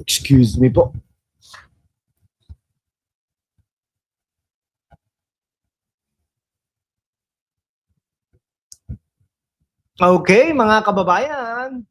Excuse me po. Okay, mga kababayan,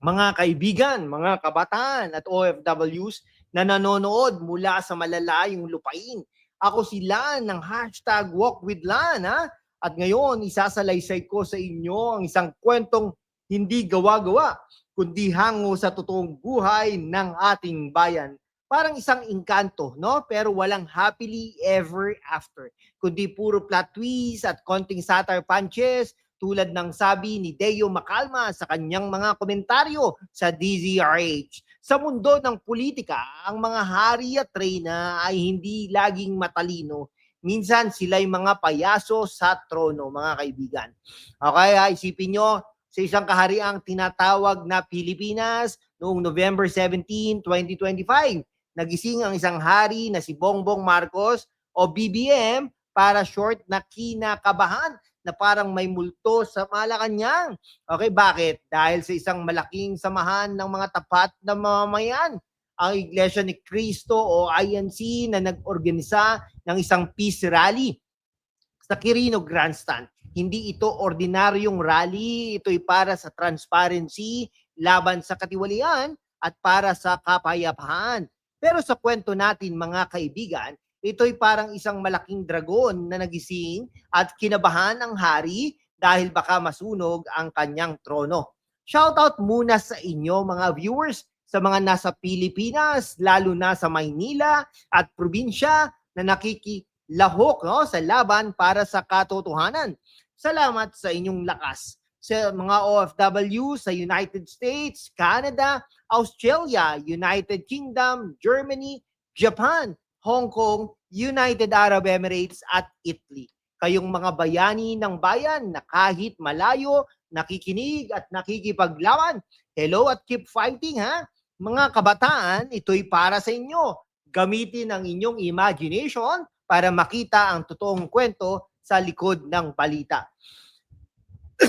mga kaibigan, mga kabataan at OFWs na nanonood mula sa malalayong lupain. Ako si Lan ng hashtag Walk with Lan, ha? At ngayon, isasalaysay ko sa inyo ang isang kwentong hindi gawa-gawa, kundi hango sa totoong buhay ng ating bayan. Parang isang engkanto, no? Pero walang happily ever after. Kundi puro plot twist at konting satire punches tulad ng sabi ni Deo Macalma sa kanyang mga komentaryo sa DZRH. Sa mundo ng politika, ang mga hari at reyna ay hindi laging matalino. Minsan sila'y mga payaso sa trono, mga kaibigan. Okay, ha? isipin nyo, sa isang kahariang tinatawag na Pilipinas noong November 17, 2025. Nagising ang isang hari na si Bongbong Marcos o BBM para short na kinakabahan na parang may multo sa Malacanang. Okay, bakit? Dahil sa isang malaking samahan ng mga tapat na mamamayan, ang Iglesia ni Cristo o INC na nag-organisa ng isang peace rally sa Quirino Grandstand. Hindi ito ordinaryong rally, ito'y para sa transparency, laban sa katiwalian, at para sa kapayapaan. Pero sa kwento natin mga kaibigan, ito'y parang isang malaking dragon na nagising at kinabahan ang hari dahil baka masunog ang kanyang trono. Shoutout muna sa inyo mga viewers sa mga nasa Pilipinas, lalo na sa Maynila at probinsya na nakikilahok no, sa laban para sa katotohanan. Salamat sa inyong lakas. Sa mga OFW sa United States, Canada, Australia, United Kingdom, Germany, Japan, Hong Kong, United Arab Emirates at Italy. Kayong mga bayani ng bayan na kahit malayo, nakikinig at nakikipaglawan. Hello at keep fighting ha. Mga kabataan, ito'y para sa inyo. Gamitin ang inyong imagination para makita ang totoong kwento sa likod ng balita.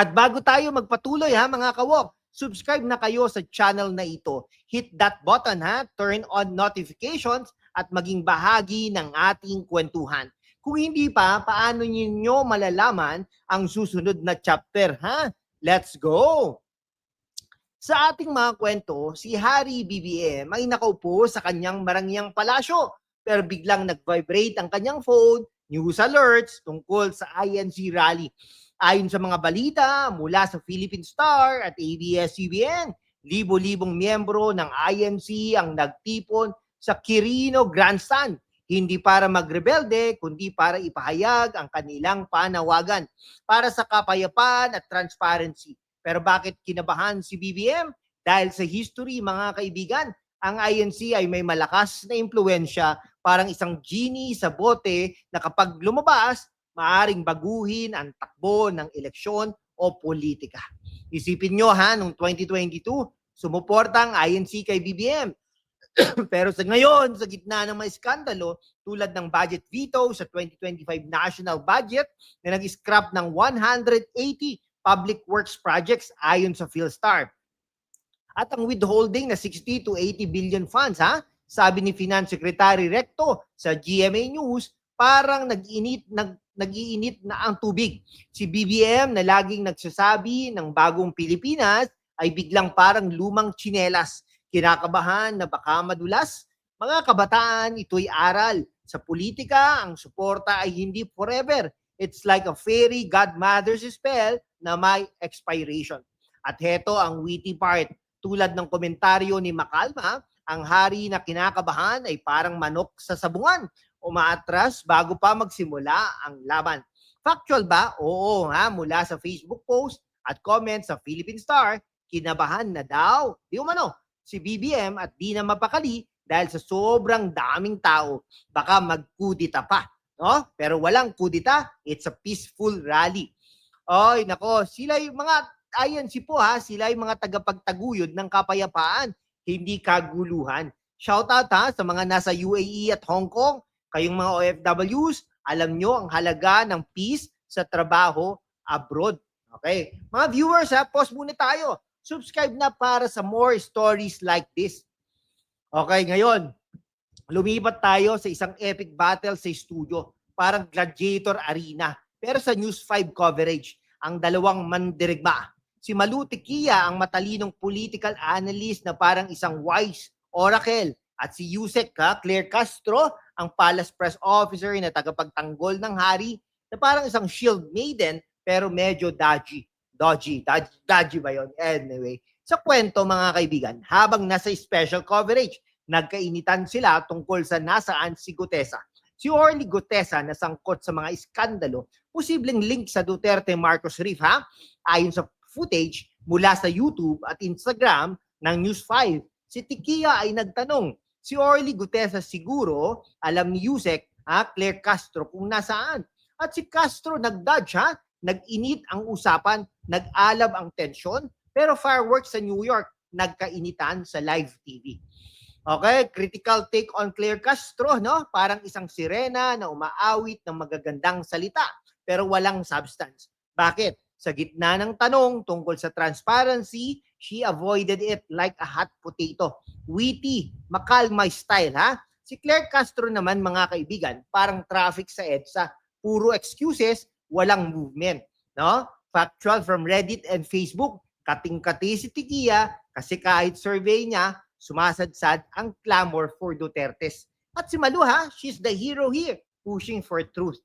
at bago tayo magpatuloy ha mga kawok, subscribe na kayo sa channel na ito. Hit that button ha, turn on notifications at maging bahagi ng ating kwentuhan. Kung hindi pa, paano ninyo malalaman ang susunod na chapter ha? Let's go! Sa ating mga kwento, si Harry BBM ay nakaupo sa kanyang marangyang palasyo pero biglang nag-vibrate ang kanyang phone, news alerts tungkol sa INC rally. Ayon sa mga balita mula sa Philippine Star at ABS-CBN, libo-libong miyembro ng INC ang nagtipon sa Quirino Grandstand hindi para magrebelde, kundi para ipahayag ang kanilang panawagan para sa kapayapaan at transparency. Pero bakit kinabahan si BBM? Dahil sa history, mga kaibigan, ang INC ay may malakas na impluensya, parang isang genie sa bote na kapag lumabas, maaring baguhin ang takbo ng eleksyon o politika. Isipin nyo ha, noong 2022, sumuporta ang INC kay BBM. Pero sa ngayon, sa gitna ng mga iskandalo, tulad ng budget veto sa 2025 national budget na nag-scrap ng 180 public works projects ayon sa PhilStar. At ang withholding na 60 to 80 billion funds, ha? Sabi ni Finance Secretary Recto sa GMA News, parang nag-init nag nag-iinit na ang tubig. Si BBM na laging nagsasabi ng bagong Pilipinas ay biglang parang lumang tsinelas. Kinakabahan na baka madulas. Mga kabataan, ito'y aral. Sa politika, ang suporta ay hindi forever. It's like a fairy godmother's spell na may expiration. At heto ang witty part. Tulad ng komentaryo ni Makalma, ang hari na kinakabahan ay parang manok sa sabungan. Umaatras bago pa magsimula ang laban. Factual ba? Oo ha, mula sa Facebook post at comments sa Philippine Star, kinabahan na daw. Di umano, si BBM at di na mapakali dahil sa sobrang daming tao. Baka magkudita pa. No? Pero walang kudita, it's a peaceful rally. Oy, nako, sila yung mga ayan si po ha, sila yung mga tagapagtaguyod ng kapayapaan, hindi kaguluhan. Shout out ha sa mga nasa UAE at Hong Kong, kayong mga OFWs, alam nyo ang halaga ng peace sa trabaho abroad. Okay. Mga viewers ha, pause muna tayo. Subscribe na para sa more stories like this. Okay, ngayon, lumipat tayo sa isang epic battle sa studio. Parang gladiator arena. Pero sa News 5 coverage, ang dalawang mandirigma. Si Malu Tequia, ang matalinong political analyst na parang isang wise oracle. At si Yusek ha, Claire Castro, ang palace press officer na tagapagtanggol ng hari na parang isang shield maiden pero medyo dodgy. Dodgy. Dodgy, dodgy ba yun? Anyway, sa kwento mga kaibigan, habang nasa special coverage, nagkainitan sila tungkol sa nasaan si Gutesa. Si Orly Gutesa na sangkot sa mga iskandalo, posibleng link sa Duterte Marcos Reef ha? Ayon sa footage mula sa YouTube at Instagram ng News 5, si Tikia ay nagtanong, si Orly Gutesa siguro, alam ni Yusek, ha, Claire Castro kung nasaan. At si Castro nag-dodge ha, nag-init ang usapan, nag-alab ang tensyon, pero fireworks sa New York, nagkainitan sa live TV. Okay, critical take on Claire Castro, no? Parang isang sirena na umaawit ng magagandang salita, pero walang substance. Bakit? Sa gitna ng tanong tungkol sa transparency, she avoided it like a hot potato. Witty, makalmay style, ha? Si Claire Castro naman, mga kaibigan, parang traffic sa EDSA. Puro excuses, walang movement. No? Factual from Reddit and Facebook, kating-kati si Tikia kasi kahit survey niya, sumasadsad ang clamor for Dutertes. At si Malu ha, she's the hero here, pushing for truth.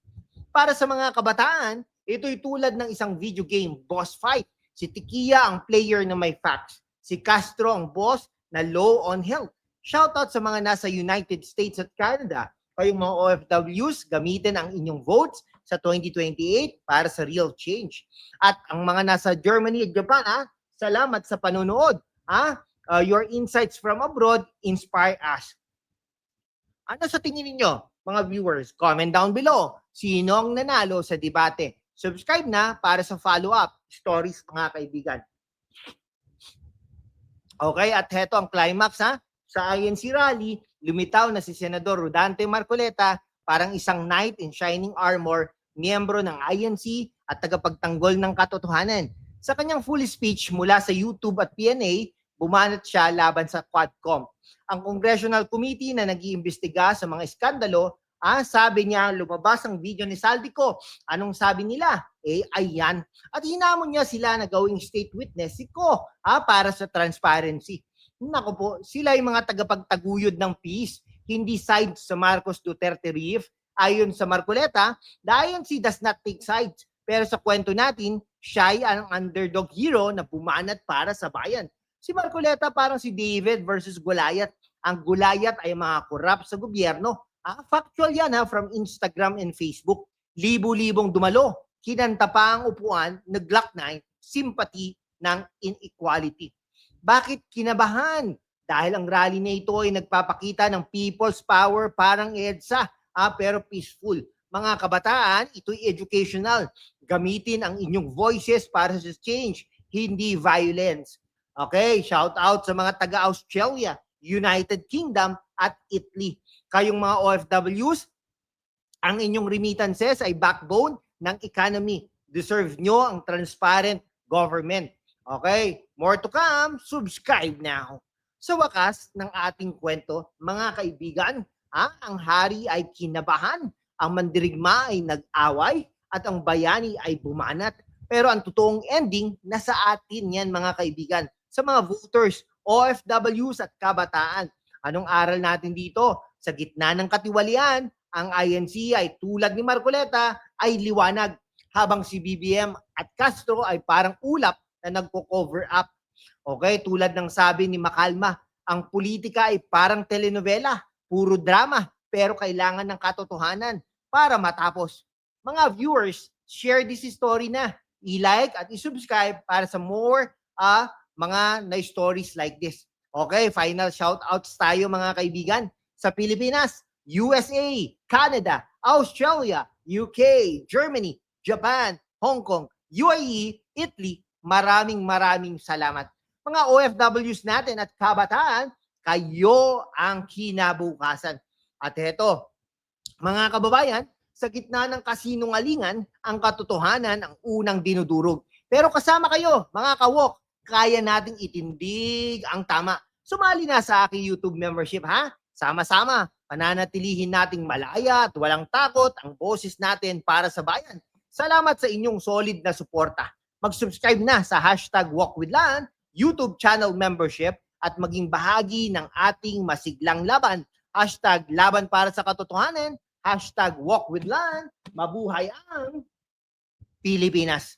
Para sa mga kabataan, ito'y tulad ng isang video game, boss fight. Si Tikia ang player na may facts. Si Castro ang boss na low on health. Shoutout sa mga nasa United States at Canada. Kayong mga OFWs, gamitin ang inyong votes sa 2028 para sa real change. At ang mga nasa Germany at Japan, ha, salamat sa panonood. Ha? Uh, your insights from abroad inspire us. Ano sa tingin ninyo, mga viewers? Comment down below. Sino ang nanalo sa debate? Subscribe na para sa follow-up stories, mga kaibigan. Okay, at heto ang climax ha. Sa INC rally, lumitaw na si Senador Rodante Marcoleta parang isang knight in shining armor, miyembro ng INC at tagapagtanggol ng katotohanan. Sa kanyang full speech mula sa YouTube at PNA, bumanat siya laban sa Quadcom. Ang Congressional Committee na nag-iimbestiga sa mga iskandalo, ah, sabi niya lumabas ang video ni Saldico. Anong sabi nila? Eh, ayan. At hinamon niya sila na gawing state witness si Ko ah, para sa transparency. Nako po, sila ay mga tagapagtaguyod ng peace, hindi sides sa Marcos Duterte Reef. Ayon sa Marcoleta, the INC does not take sides. Pero sa kwento natin, siya ay ang underdog hero na bumanat para sa bayan. Si Marcoleta parang si David versus Goliath. Ang Goliath ay mga korap sa gobyerno. Ah, factual yan ha, from Instagram and Facebook. Libo-libong dumalo. Kinanta pa ang upuan, nag-Glock 9, sympathy ng inequality. Bakit kinabahan? Dahil ang rally na ito ay nagpapakita ng people's power parang EDSA, ah, pero peaceful. Mga kabataan, ito'y educational. Gamitin ang inyong voices para sa change, hindi violence. Okay, shout out sa mga taga-Australia, United Kingdom at Italy. Kayong mga OFWs, ang inyong remittances ay backbone ng economy. Deserve nyo ang transparent government. Okay, more to come. Subscribe now. Sa wakas ng ating kwento, mga kaibigan, ah, ang hari ay kinabahan, ang mandirigma ay nag-away, at ang bayani ay bumanat. Pero ang totoong ending, nasa atin yan mga kaibigan. Sa mga voters, OFWs at kabataan. Anong aral natin dito? Sa gitna ng katiwalian, ang INC ay tulad ni Marcoleta ay liwanag habang si BBM at Castro ay parang ulap na nagko-cover up. Okay, tulad ng sabi ni Makalma, ang politika ay parang telenovela, puro drama, pero kailangan ng katotohanan para matapos. Mga viewers, share this story na. I-like at i-subscribe para sa more uh, mga na stories like this. Okay, final shout outs tayo mga kaibigan sa Pilipinas, USA, Canada, Australia, UK, Germany, Japan, Hong Kong, UAE, Italy, maraming maraming salamat. Mga OFWs natin at kabataan, kayo ang kinabukasan. At heto, mga kababayan, sa gitna ng kasinungalingan, ang katotohanan ang unang dinudurog. Pero kasama kayo, mga kawok, kaya nating itindig ang tama. Sumali na sa aking YouTube membership ha. Sama-sama, pananatilihin nating malaya at walang takot ang boses natin para sa bayan. Salamat sa inyong solid na suporta. Mag-subscribe na sa hashtag Walk YouTube channel membership at maging bahagi ng ating masiglang laban. Hashtag laban para sa katotohanan, hashtag walk with Lan, mabuhay ang Pilipinas.